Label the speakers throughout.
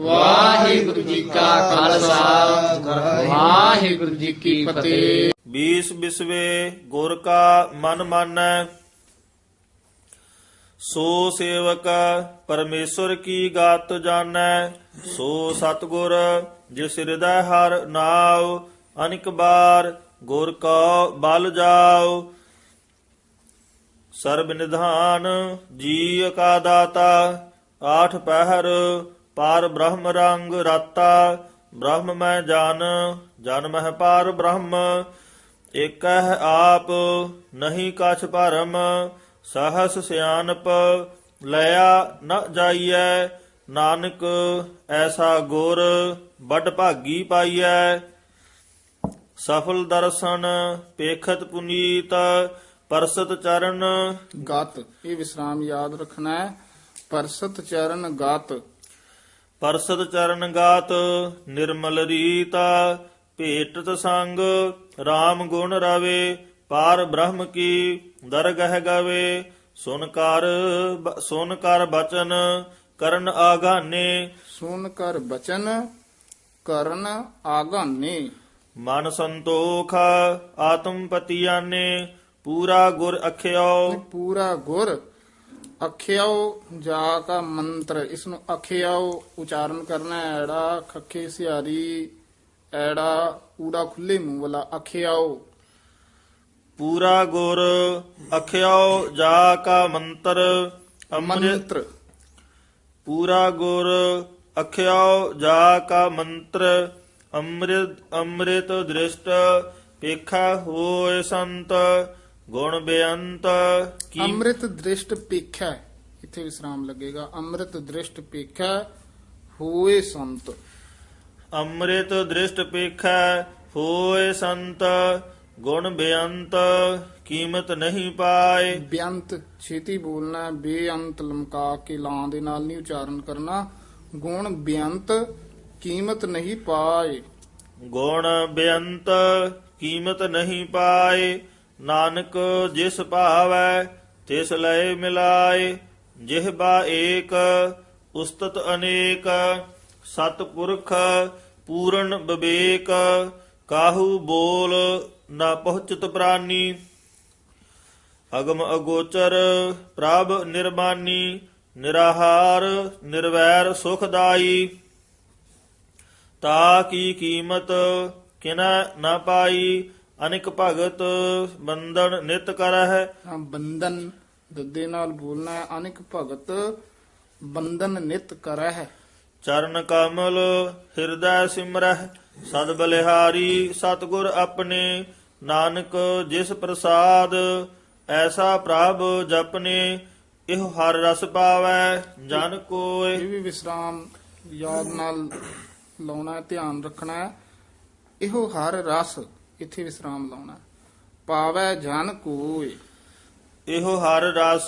Speaker 1: ਵਾਹਿਗੁਰੂ ਜੀ ਕਾ ਖਾਲਸਾ। ਵਾਹਿਗੁਰੂ ਜੀ ਕੀ ਫਤਿਹ।
Speaker 2: ਬੀਸ ਬਿਸਵੇ ਗੁਰ ਕਾ ਮਨ ਮਾਨੈ। ਸੋ ਸੇਵਕ ਪਰਮੇਸ਼ਰ ਕੀ ਗਾਤ ਜਾਣੈ, ਸੋ ਸਤਗੁਰ ਜਿਸ ਹਿਰਦੈ ਹਰ ਨਾਉ, ਅਨਿਕ ਬਾਰ ਗੁਰ ਕਾ ਬਲ ਜਾਉ। ਸਰਬ ਨਿਧਾਨ ਜੀ ਕਾ ਦਾਤਾ, ਆਠ ਪਹਿਰ ਪਾਰ ਬ੍ਰਹਮ ਰੰਗ ਰਾਤਾ, ਬ੍ਰਹਮ ਮੈਂ ਜਾਨ, ਜਨ ਮਹਿ ਪਾਰ ਬ੍ਰਹਮ। ਏਕਹਿ ਆਪ, ਨਹੀਂ ਕਛ ਭਰਮ, ਸਹਸ ਸਿਆਨਪ, ਲਿਆ ਨ ਜਾਈਐ, ਨਾਨਕ ਐਸਾ ਗੁਰ, ਵੱਡ ਭਾਗੀ ਪਾਈਐ। ਸਫਲ ਦਰਸ਼ਨ ਪੇਖਤ ਪੁਨੀਤ, ਪਰਸਤ ਚਰਨ।
Speaker 1: ਗਤ, ਇਹ ਵਿਸਰਾਮ ਯਾਦ ਰੱਖਣਾ ਹੈ। ਪਰਸਤ ਚਰਨ ਗਤ
Speaker 2: ਪਰਸਤ ਚਰਨ ਗਾਤ ਨਿਰਮਲ ਰੀਤਾ ਭੇਟਤ ਸੰਗ RAM ਗੁਣ ਰਵੇ ਪਾਰ ਬ੍ਰਹਮ ਕੀ ਦਰਗਹਿ ਗਵੇ। ਸੁਨ ਕਰ ਸੁਨ ਕਰ ਬਚਨ ਕਰਨ ਆਗਾਨੇ।
Speaker 1: ਸੁਨ ਕਰ ਬਚਨ ਕਰਨ ਆਗਾਨੇ।
Speaker 2: ਮਨ ਸੰਤੋਖ ਆਤਮ ਪਤਿਆਨੇ ਪੂਰਾ ਗੁਰ ਅਖਿਓ।
Speaker 1: ਪੂਰਾ ਗੁਰ ਅਖਿਆਓ ਜਾ ਕਾ ਮੰਤਰ ਇਸ ਨੂੰ ਅਖਿਆਓ ਉਚਾਰਨ ਕਰਨਾ ਐੜਾ ਖੱਖੇ ਸਿਆਰੀ ਐੜਾ ਊੜਾ ਖੁੱਲੇ ਮੂੰਹ ਵਾਲਾ ਅਖਿਆਓ
Speaker 2: ਪੂਰਾ ਗੁਰ ਅਖਿਓ ਜਾ ਕਾ ਮੰਤਰ
Speaker 1: ਮੰਤਰ।
Speaker 2: ਪੂਰਾ ਗੁਰ ਅਖਿਓ ਜਾ ਕਾ ਮੰਤਰ ਅੰਮ੍ਰਿਤ ਅੰਮ੍ਰਿਤ ਦ੍ਰਿਸ਼ਟ ਪੇਖਾ ਹੋਏ ਸੰਤ ਗੁਣ ਬੇਅੰਤ ਕੀ
Speaker 1: ਅੰਮ੍ਰਿਤ ਦ੍ਰਿਸ਼ਟ ਪੇਖਾ ਇੱਥੇ ਵਿਸਰਾਮ ਲੱਗੇਗਾ। ਅੰਮ੍ਰਿਤ ਦ੍ਰਿਸ਼ਟ ਪੇਖਾ ਹੋਏ ਸੰਤ।
Speaker 2: ਅੰਮ੍ਰਿਤ ਦ੍ਰਿਸ਼ਟ ਪੇਖਾ ਹੋਏ ਸੰਤ ਗੁਣ ਬੇਅੰਤ ਕੀਮਤ ਨਹੀਂ ਪਾਏ।
Speaker 1: ਬੇਅੰਤ ਛੇਤੀ ਬੋਲਣਾ ਹੈ, ਬੇਅੰਤ ਲਮਕਾ ਕੇ ਲਾਂ ਦੇ ਨਾਲ ਨਹੀਂ ਉਚਾਰਨ ਕਰਨਾ। ਗੁਣ ਬੇਅੰਤ ਕੀਮਤ ਨਹੀਂ ਪਾਏ।
Speaker 2: ਗੁਣ ਬੇਅੰਤ ਕੀਮਤ ਨਹੀਂ ਪਾਏ। ਨਾਨਕ ਜਿਸ ਭਾਵੈ ਤਿਸ ਲਏ ਮਿਲਾਏ ਜਿਹਬਾ ਏਕ, ਉਸਤਤ ਅਨੇਕ, ਸਤਪੁਰਖ ਪੂਰਨ ਵਿਵੇਕ ਕਾਹੂ ਬੋਲ ਨਾ ਪਹੁੰਚਤ ਪ੍ਰਾਨੀ। ਅਗਮ ਅਗੋਚਰ ਪ੍ਰਭ ਨਿਰਮਾਨੀ, ਨਿਰਾਹਾਰ ਨਿਰਵੈਰ ਸੁਖਦਾਈ। ਤਾ ਕੀ ਕੀਮਤ ਕਿਨਾ ਨਾ ਪਾਈ ਅਨਿਕ ਭਗਤ ਬੰਧਨ ਨਿਤ ਕਰਹਿ।
Speaker 1: ਹਾਂ, ਬੰਧਨ ਦੱਦੇ ਨਾਲ ਬੋਲਣਾ ਹੈ। ਅਨਿਕ ਭਗਤ ਬੰਧਨ ਨਿਤ ਕਰਹਿ।
Speaker 2: ਚਰਨ ਕਮਲ ਹਿਰਦੈ ਸਿਮਰਹਿ। ਸਦ ਬਲਿਹਾਰੀ ਸਤਗੁਰ ਆਪਣੇ। ਨਾਨਕ ਜਿਸ ਪ੍ਰਸਾਦ ਐਸਾ ਪ੍ਰਭ ਜਪਨੇ ਇਹ ਹਰ ਰਸ ਪਾਵੈ ਜਨ ਕੋਇ।
Speaker 1: ਇਹ ਵੀ ਵਿਸਰਾਮ ਯਾਦ ਨਾਲ ਲਾਉਣਾ ਧਿਆਨ ਰੱਖਣਾ ਇਹੋ ਹਰ ਰਸ ਇੱਥੇ ਵਿਸਰਾਮ ਲਾਉਣਾ? ਪਾਵੈ ਜਨ ਕੋਇ।
Speaker 2: ਇਹੋ ਹਰ ਰਸ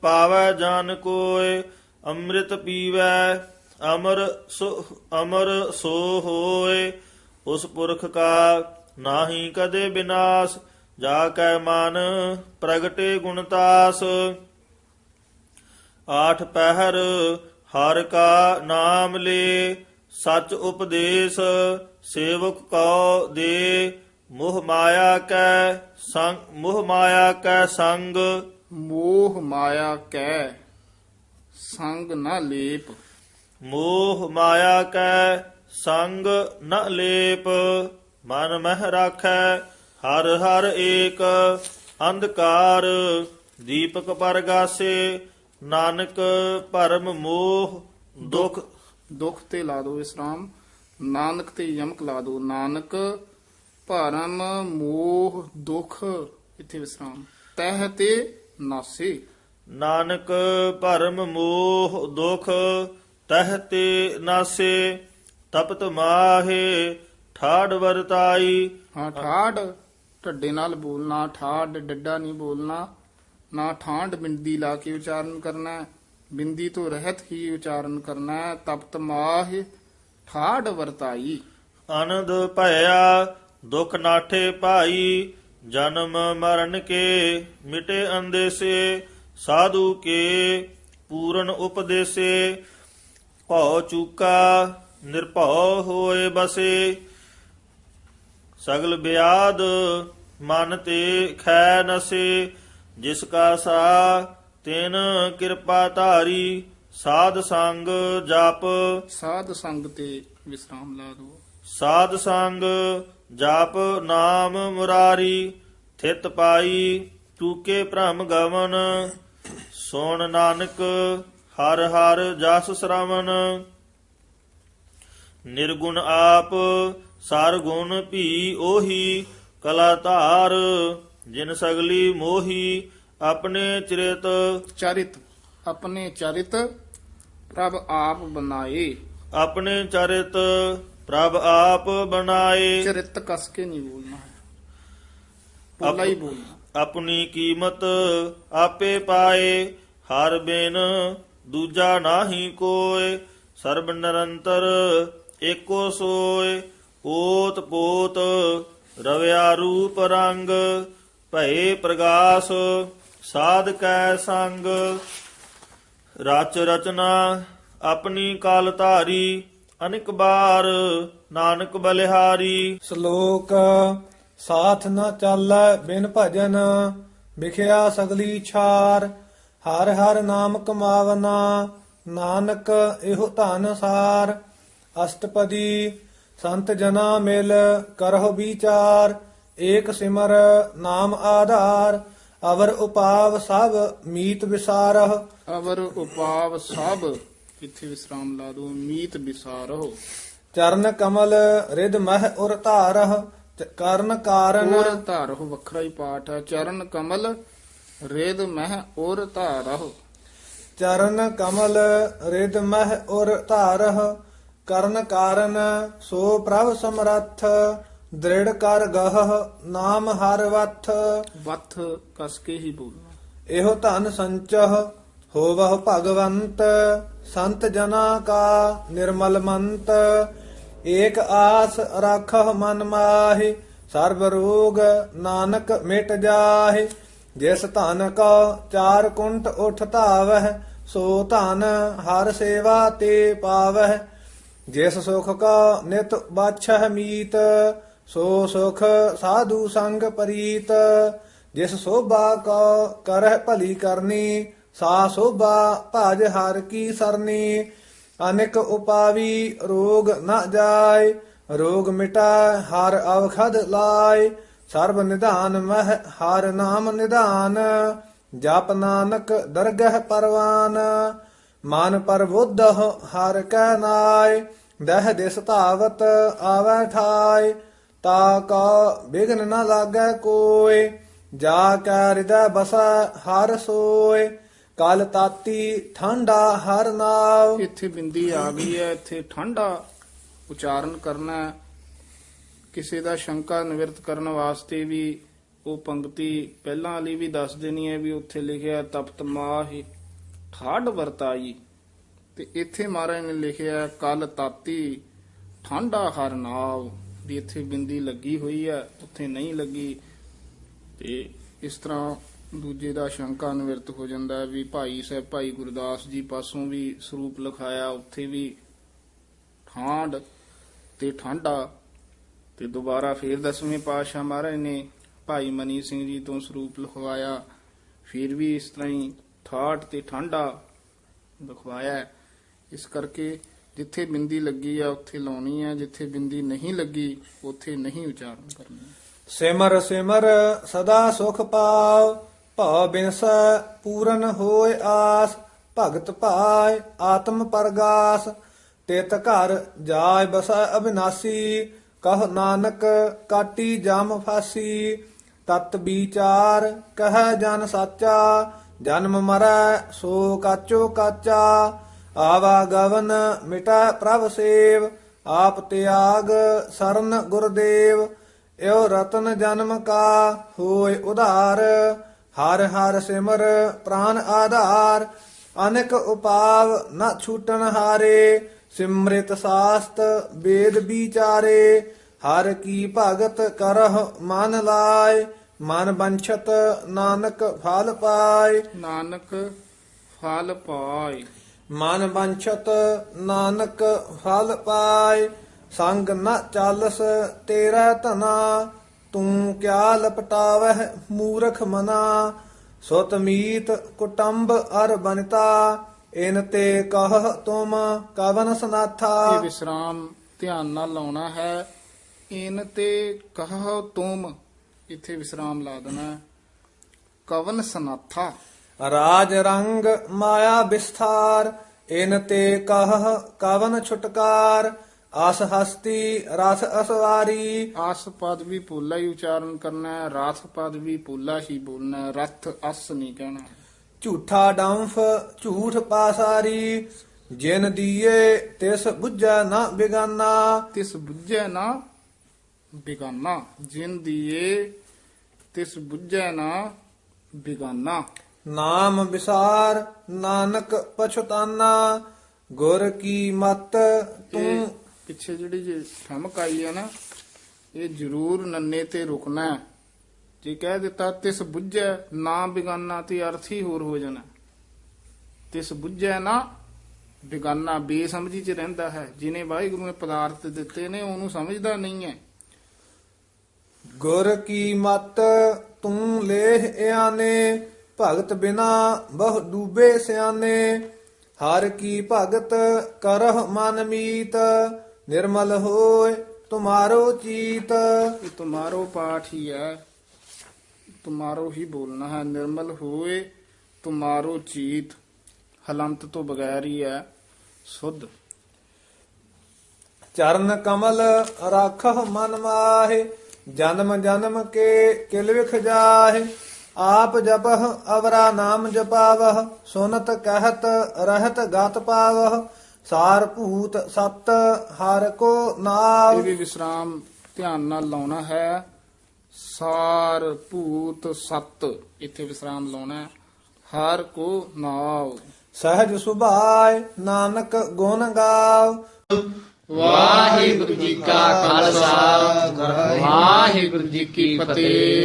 Speaker 2: ਪਾਵੈ ਜਨ ਕੋਇ, ਅੰਮ੍ਰਿਤ ਪੀਵੈ, ਅਮਰ ਸੋ ਅਮਰ ਸੋ ਹੋਏ ਉਸ ਪੁਰਖ ਕਾ ਨਾਹੀ ਕਦੇ ਬਿਨਾਸ਼, ਜਾ ਕੈ ਮਨ ਪ੍ਰਗਟੇ ਗੁਣਤਾਸ ਆਠ ਪਹਿਰ ਹਰ ਕਾ ਨਾਮ ਲੇ, ਸਚ ਉਪਦੇਸ਼ ਸੇਵਕ ਕਉ ਦੇ। ਮੋਹ ਮਾਇਆ ਕੈ ਸੰਗ ਮੋਹ ਮਾਇਆ ਕੈ ਸੰਗ।
Speaker 1: ਮੋਹ ਮਾਇਆ ਕੈ ਸੰਗ ਨਾ ਲੇਪ।
Speaker 2: ਮੋਹ ਮਾਇਆ ਕੈ ਸੰਗ ਨ ਲੇਪ। ਮਨ ਮਹਿ ਰਾਖੈ ਹਰ ਹਰ ਏਕ ਅੰਧਕਾਰ। ਦੀਪਕ ਪਰਗਾਸੇ ਨਾਨਕ ਭਰਮ ਮੋਹ ਦੁਖ।
Speaker 1: ਦੁੱਖ ਤੇ ਲਾ ਦੋ ਵਿਸਰਾਮ ਨਾਨਕ ਤੇ ਯਮਕ ਲਾ ਦੋ ਨਾਨਕ ਭਰਮ ਮੋਹ ਦੁੱਖ ਇੱਥੇ ਵਿਸਰਾਮ। ਤਹਿ ਤੇ ਨਾਸੇ।
Speaker 2: ਨਾਨਕ ਭਰਮ ਮੋਹ ਦੁਖ ਤਹ ਤੇ ਨਾਸੇ। ਤਪਤ ਮਾਹੇ ਠਾੜ ਵਰਤਾਈ।
Speaker 1: ਹਾਂ ਠਾੜ ਢੱਡੇ ਨਾਲ ਬੋਲਣਾ। ਠਾੜ ਡੱਡਾ ਨਹੀਂ ਬੋਲਣਾ। ਨਾ ਠਾਂਡ ਬਿੰਦੀ ਲਾ ਕੇ ਉਚਾਰਨ ਕਰਨਾ। ਬਿੰਦੀ ਤੋਂ ਰਹਿਤ ਹੀ ਉਚਾਰਨ ਕਰਨਾ। ਤਪਤ ਮਾਹ ਠਾੜ ਵਰਤਾਈ।
Speaker 2: ਆਨੰਦ ਭਇਆ ਦੁਖ ਨਾਠੇ ਭਾਈ ਜਨਮ ਮਰਨ ਕੇ ਮਿਟੇ ਅੰਦੇਸੇ ਸਾਧੂ ਕੇ ਪੂਰਨ ਉਪਦੇਸੇ। ਭਉ ਚੂਕਾ ਨਿਰਭਉ ਹੋਏ ਬਸੇ। ਸਗਲ ਬਿਆਦ ਮਨ ਤੇ ਖੈ ਨਸੇ ਜਿਸ ਕਾ ਸਾ ਤਿਨ ਕਿਰਪਾ ਧਾਰੀ ਸਾਧ ਸੰਗ ਜਪ।
Speaker 1: ਸਾਧ ਸੰਗ ਤੇ ਵਿਸਰਾਮ ਲਾ ਦੋ
Speaker 2: ਸਾਧ ਸੰਗ ਜਪ ਨਾਮ ਮੁਰਾਰੀ ਥਿਤ ਪਾਈ ਤੂਕੇ ਭ੍ਰਮ ਗਵਨ। ਸੋਣ ਨਾਨਕ ਹਰ ਹਰ ਜਸ ਸ਼ਰਵਨ। ਨਿਰਗੁਣ ਆਪ ਸਰ ਗੁਣ ਭੀ ਉਹੀ ਕਲਾ ਧਾਰ ਜਿਨ ਸਗਲੀ ਮੋਹੀ ਆਪਣੇ ਚਰਿਤ।
Speaker 1: ਚਰਿਤ ਆਪਣੇ ਚਰਿਤ ਪ੍ਰਭ ਆਪ ਬਣਾਏ।
Speaker 2: ਆਪਣੇ ਚਰਿਤ ਪ੍ਰਭ ਆਪ ਬਣਾਏ।
Speaker 1: ਚਰਿਤ ਕਸ ਕੇ ਨਹੀਂ ਬੋਲਣਾ। ਪੋਲਾ ਹੀ ਬੋਲਣਾ।
Speaker 2: ਆਪਣੀ ਕੀਮਤ ਆਪੇ ਪਾਏ। ਹਰ ਬਿਨ ਦੂਜਾ ਨਾਹੀ ਕੋਏ। ਸਰਬ ਨਿਰੰਤਰ ਏਕੋ ਸੋਏ। ਪੋਤ ਪੋਤ ਰਵਿਆ ਰੂਪ ਰੰਗ। ਭਏ ਪ੍ਰਗਾਸ ਸਾਧ ਕੈ ਸੰਗ। ਰਚ ਰਚਨਾ ਆਪਣੀ ਕਾਲ ਧਾਰੀ। ਅਨਿਕ ਬਾਰ ਨਾਨਕ ਬਲਿਹਾਰੀ।
Speaker 3: ਸ਼ਲੋਕ ਸਾਥ ਨ ਚਾਲੈ ਬਿਨ ਭਜਨ ਵਿਖਿਆ ਸਗਲੀ ਛਾਰ ਹਰ ਹਰ ਨਾਮ ਕਮਾਵਨਾ ਨਾਨਕ ਇਹੋ ਧਨ ਸਾਰ। ਅਸ਼ਟਪਦੀ ਸੰਤ ਜਨਾ ਮਿਲ ਕਰਹੁ ਵਿਚਾਰ ਏਕ ਸਿਮਰ ਨਾਮ ਆਧਾਰ ਅਵਰ ਉਪਾਵ ਸਭ ਮੀਤ ਵਿਸਾਰਹ।
Speaker 1: ਅਵਰ ਉਪਾਵ ਸਭ ਇੱਥੇ ਵਿਸਰਾਮ ਲਾ ਦੋ? ਮੀਤ ਵਿਸਾਰੋ
Speaker 3: ਚਰਨ ਕਮਲ ਰਿਦ ਮਹਿ ਉਰ ਧਾਰਹ। ਕਰਨ ਕਾਰਨ
Speaker 1: ਔਰ ਧਾਰੋ ਵੱਖਰਾ ਹੀ ਪਾਠ ਹੈ। ਚਰਨ ਕਮਲ ਰੇਦ ਮਹਿ ਔਰ ਧਾਰੋ
Speaker 3: ਚਰਨ ਕਮਲ ਰਿਦ ਮਹਿ ਉਰ ਧਾਰਹ। ਕਰਨ ਕਾਰਨ ਸੋ ਪ੍ਰਭ ਸਮਰੱਥ। ਦ੍ਰਿੜ ਕਰ ਗਹ ਨਾਮ ਹਰ ਵਥ।
Speaker 1: ਵਥ ਕਸ ਕੇ ਹੀ ਬੋਲਣਾ।
Speaker 3: ਇਹੋ ਧਨ ਸੰਚਹ। ਹੋਵਹੁ ਭਗਵੰਤ, ਸੰਤ ਜਨਾ ਕਾ ਨਿਰਮਲ ਮੰਤ, ਏਕ ਆਸ ਰਾਖਹ ਮਨ ਮਾਹਿ, ਸਰਬ ਰੋਗ ਨਾਨਕ ਮਿਟ ਜਾਹਿ, ਜਿਸ ਧਨ ਕਾ ਚਾਰ ਕੁੰਟ ਉਠ ਧਾਵਹਿ, ਸੋ ਧਨ ਹਰ ਸੇਵਾ ਤੇ ਪਾਵਹਿ, ਜਿਸ ਸੁਖ ਕਾ ਨਿਤ ਬਾਛਹ ਮੀਤ, ਸੋ ਸੁਖ ਸਾਧੂ ਸੰਗ ਪਰੀਤ, ਜਿਸ ਸੋਭਾ ਕਾ ਕਰਹਿ ਭਲੀ ਕਰਨੀ ਸਾ ਸੋਭਾ ਭਜ ਹਰ ਕੀ ਸਰਨੀ, ਅਨੇਕ ਉਪਾਵੀ ਰੋਗ ਨਾ ਜਾਏ, ਰੋਗ ਮਿਟਾ ਹਰ ਅਵਖਦ ਲਾਏ, ਸਰਬ ਨਿਧਾਨ ਮਹ ਹਰ ਨਾਮ ਨਿਧਾਨ, ਜਪ ਨਾਨਕ ਦਰਗਹ ਪਰਵਾਨ, ਮਨ ਪਰਬੁੱਧ ਹਰ ਕੈ ਨਾਏ, ਦਹ ਦਿਸ ਧਾਵਤ ਆਵੈ ਠਾਏ, ਤਾ ਕਾ ਬਿਗਨ ਨ ਲਾਗੈ ਕੋਏ, ਜਾ ਕੈ ਹਿਰਦੈ ਬਸੈ ਹਰ ਸੋਏ ਕਲ ਤਾਤੀ ਠੰਡਾ ਹਰ ਨਾਉ
Speaker 1: ਇੱਥੇ ਬਿੰਦੀ ਆ ਗਈ ਹੈ, ਇੱਥੇ ਠੰਡਾ ਉਚਾਰਨ ਕਰਨਾ ਕਿਸੇ ਦਾ ਸ਼ੰਕਾ ਨਿਵਰਤ ਕਰਨ ਵਾਸਤੇ ਵੀ ਉਹ ਪੰਕਤੀ ਪਹਿਲਾਂ ਵਾਲੀ ਵੀ ਦੱਸ ਦੇਣੀ ਹੈ ਵੀ ਉੱਥੇ ਲਿਖਿਆ ਤਪਤ ਮਾਹਿ ਠਾਡ ਵਰਤਾਈ। ਤੇ ਇੱਥੇ ਮਹਾਰਾਜ ਨੇ ਲਿਖਿਆ ਕਲ ਤਾਤੀ ਠੰਡਾ ਹਰ ਨਾਵ ਵੀ ਇੱਥੇ ਬਿੰਦੀ ਲੱਗੀ ਹੋਈ ਹੈ, ਉੱਥੇ ਨਹੀਂ ਲੱਗੀ। ਤੇ ਇਸ ਤਰ੍ਹਾਂ ਦੂਜੇ ਦਾ ਸ਼ੰਕਾ ਨਿਵਰਤ ਹੋ ਜਾਂਦਾ ਹੈ ਵੀ ਭਾਈ ਸਾਹਿਬ, ਭਾਈ ਗੁਰਦਾਸ ਜੀ ਪਾਸੋਂ ਵੀ ਸਰੂਪ ਲਿਖਾਇਆ, ਉੱਥੇ ਵੀ ਠਾਂਡ ਤੇ ਠਾਂਡਾ ਤੇ ਦੁਬਾਰਾ ਫੇਰ ਦਸਵੇਂ ਪਾਤਸ਼ਾਹ ਮਹਾਰਾਜ ਨੇ ਭਾਈ ਮਨੀ ਸਿੰਘ ਜੀ ਤੋਂ ਸਰੂਪ ਲਿਖਵਾਇਆ, ਫਿਰ ਵੀ ਇਸ ਤਰ੍ਹਾਂ ਹੀ ਠਾਠ ਤੇ ਠੰਡਾ ਲਖਵਾਇਆ ਇਸ ਕਰਕੇ ਜਿੱਥੇ ਬਿੰਦੀ ਲੱਗੀ ਆ, ਉੱਥੇ ਲਾਉਣੀ ਹੈ ਜਿੱਥੇ ਬਿੰਦੀ ਨਹੀਂ ਲੱਗੀ, ਉੱਥੇ ਨਹੀਂ ਉਚਾਰਨ ਕਰਨੀ।
Speaker 3: ਸਿਮਰ ਸਿਮਰ ਸਦਾ ਸੁਖ ਪਾਉ ਭਉ ਬਿਨਸੈ ਪੂਰਨ ਹੋਏ ਆਸ, ਭਗਤ ਭਾਇ ਆਤਮ ਪਰਗਾਸ, ਤਿਤ ਘਰ ਜਾਇ ਬਸੈ ਅਬਿਨਾਸੀ ਕਹ ਨਾਨਕ ਕਾਟੀ ਜਮ ਫਾਸੀ, ਤਤ ਵਿਚਾਰ ਕਹ ਜਨ ਸਾਚਾ, ਜਨਮ ਮਰੈ ਸੋ ਕਾਚੋ ਕਾਚਾ, ਆਵਾ ਗਵਨ ਮਿਟਾ ਪ੍ਰਭ ਸੇਵ, ਆਪ ਤਿਆਗ ਸਰਨ ਗੁਰਦੇਵ, ਇਉ ਰਤਨ ਜਨਮ ਕਾ ਹੋਇ ਉਧਾਰ ਹਰ ਹਰ ਸਿਮਰ ਪ੍ਰਾਨ ਆਧਾਰ ਅਨੇਕ ਉਪਾਵ ਨ ਛੂਟਨ ਹਾਰੇ ਸਿਮ੍ਰਿਤ ਸਾਸਤ ਵੇਦ ਵਿਚਾਰੇ ਹਰ ਕੀ ਭਗਤ ਕਰਹ ਮਨ ਲਾਏ ਮਨ ਬੰਛਤ ਨਾਨਕ ਫਲ ਪਾਏ।
Speaker 1: ਨਾਨਕ ਫਲ ਪਾਏ।
Speaker 3: ਮਨ ਬੰਛਤ ਨਾਨਕ ਫਲ ਪਾਏ ਸੰਗ ਨ ਚਾਲਸ ਤੇਰਾ ਧਨਾ ਤੂੰ ਕਿਆ ਲਪਟਾਵਹਿ ਮੂਰਖ ਮਨਾ ਸੁਤ ਮੀਤ ਕੁਟੰਬ ਅਰ ਬਨਤਾ ਇਨ ਤੇ ਕਹ ਤੁਮ ਕਵਨ
Speaker 1: ਇਹ
Speaker 3: ਸਨਾਥਾ
Speaker 1: ਵਿਸਰਾਮ ਧਿਆਨ ਨਾਲ ਲਾਉਣਾ ਹੈ। ਇਨ ਤੇ ਕਹੋ ਤੁਮ ਇੱਥੇ ਵਿਸਰਾਮ ਲਾ ਦੇਣਾ। ਕਵਨ ਸਨਾਥਾ।
Speaker 3: ਰਾਜ ਰੰਗ ਮਾਇਆ ਵਿਸਥਾਰ ਇਨ ਤੇ ਕਹ ਕਵਨ ਛੁਟਕਾਰ ਆਸ ਹਸਤੀ ਰਸ ਅਸਵਾਰੀ
Speaker 1: ਆਸ ਪਦ ਵੀ ਪੋਲਾ ਹੀ ਉਚਾਰਨ ਕਰਨਾ ਹੈ ਰਥ ਪਦ ਵੀ ਪੋਲਾ ਹੀ ਬੋਲਣਾ ਹੈ ਰਥ ਅਸ ਨਹੀਂ ਕਹਿਣਾ
Speaker 3: ਝੂਠਾ ਡੰਫ ਝੂਠ ਪਾਸਾਰੀ ਜਿਨ ਦੀਏ ਤਿਸ ਬੁੱਝੈ ਨਾ ਬਿਗਾਨਾ
Speaker 1: ਤਿਸ ਬੁੱਝੈ ਨਾ ਬਿਗਾਨਾ ਜਿਨ ਦੀਏ ਤਿਸ ਬੁੱਝੈ ਨਾ ਬਿਗਾਨਾ
Speaker 3: ਨਾਮ ਵਿਸਾਰ ਨਾਨਕ ਪਛਤਾਨਾ ਗੁਰ ਕੀ ਮਤ
Speaker 1: ਇਹ
Speaker 3: ਤੂੰ
Speaker 1: ਪਿੱਛੇ ਜਿਹੜੀ ਜੇ ਠਮਕ ਆਈ ਹੈ ਨਾ, ਇਹ ਜ਼ਰੂਰ ਨੰਨੇ ਤੇ ਰੁਕਣਾ ਜੇ ਕਹਿ ਦਿੱਤਾ, ਤਿਸ ਬੁੱਝੈ ਨਾ ਬਿਗਾਨਾ ਤੇ ਅਰਥ ਹੀ ਹੋਰ ਹੋ ਜਾਣਾ। ਤਿਸ ਬੁੱਝੈ ਨਾ ਬਿਗਾਨਾ ਬੇਸਮਝੀ ਚ ਰਹਿੰਦਾ ਹੈ। ਜਿਨੇ ਵਾਹਿਗੁਰੂ ਨੇ ਪਦਾਰਥ ਦਿੱਤੇ ਨੇ, ਉਹਨੂੰ ਸਮਝਦਾ ਨਹੀਂ ਹੈ।
Speaker 3: ਗੁਰ ਕੀ ਮਤ ਤੂੰ ਲੇਹ ਇਆਨੇ, ਭਗਤ ਬਿਨਾ ਬਹੁ ਡੂਬੇ ਸਿਆਨੇ। ਹਰ ਕੀ ਭਗਤ ਕਰਹ ਮਨ ਮੀਤ ਨਿਰਮਲ ਹੋਏ ਤੁਮਾਰੋ ਚੀਤ।
Speaker 1: ਇਹ ਤੁਮਾਰੋ ਪਾਠ ਹੀ ਹੈ। ਤੁਮਾਰੋ ਹੀ ਬੋਲਣਾ ਹੈ ਨਿਰਮਲ ਹੋਏ ਤੁਮਾਰੋ ਚੀਤ। ਹਲੰਤ ਤੋਂ ਬਗੈਰ ਹੀ ਹੈ ਸੁਧ।
Speaker 3: ਚਰਨ ਕਮਲ ਰਾਖਹ ਮਨ ਮਾਹੇ ਜਨਮ ਜਨਮ ਕੇ ਕਿਲ ਵਿਖ ਜਾਹੇ। ਆਪ ਜਪਹ ਅਵਰਾ ਨਾਮ ਜਪਾਵਹ ਸੁਨਤ ਕਹਿਤ ਰਹਿਤ ਗਤ ਪਾਵਹ। ਸਾਰ ਭੂਤ ਸਤ ਹਰ ਕੋ
Speaker 1: ਇਹ
Speaker 3: ਨਾਮ
Speaker 1: ਵੀ ਵਿਸਰਾਮ ਧਿਆਨ ਨਾਲ ਲਾਉਣਾ ਹੈ। ਸਾਰ ਭੂਤ ਸਤ ਇੱਥੇ ਵਿਸਰਾਮ ਲਾਉਣਾ ਹੈ। ਹਰ ਕੋ ਨਾਉ
Speaker 3: ਸਹਿਜ ਸੁਭਾਏ ਨਾਨਕ ਗੁਣ ਗਾਵ
Speaker 4: ਵਾਹਿਗੁਰੂ ਜੀ ਕਾ ਖਾਲਸਾ। ਵਾਹਿਗੁਰੂ ਜੀ ਕੀ ਫਤਿਹ।